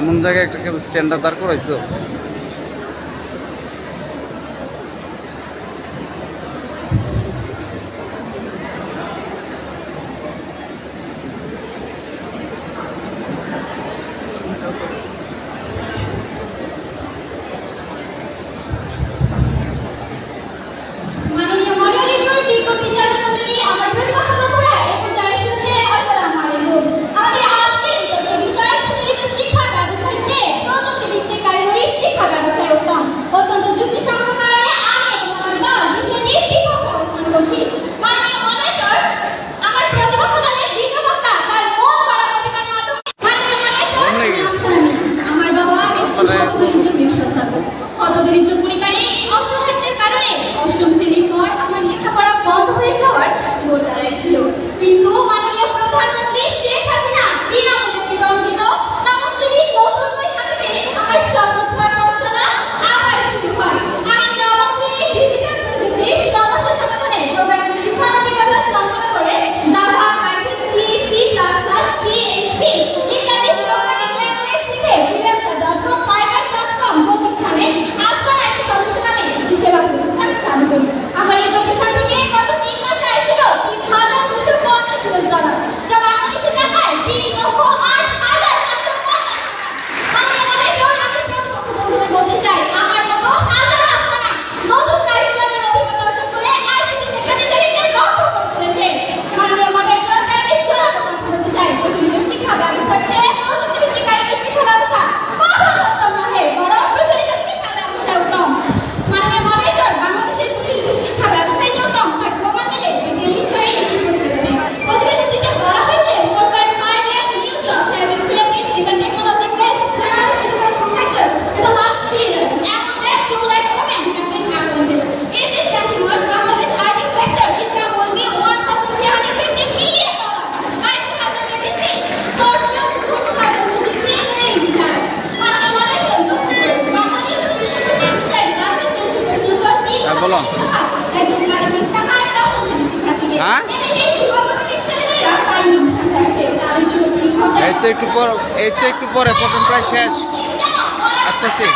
এমন জায়গায় একটা স্ট্যান্ডার্ড দাঁড় করাইছো? কত দরিদ্র মিশন ছাত্র কত দরিদ্র বলো। হ্যাঁ? এই তো একটু পর, এই তো একটু পরে, প্রথম প্রায় শেষ। আস্তে আস্তে।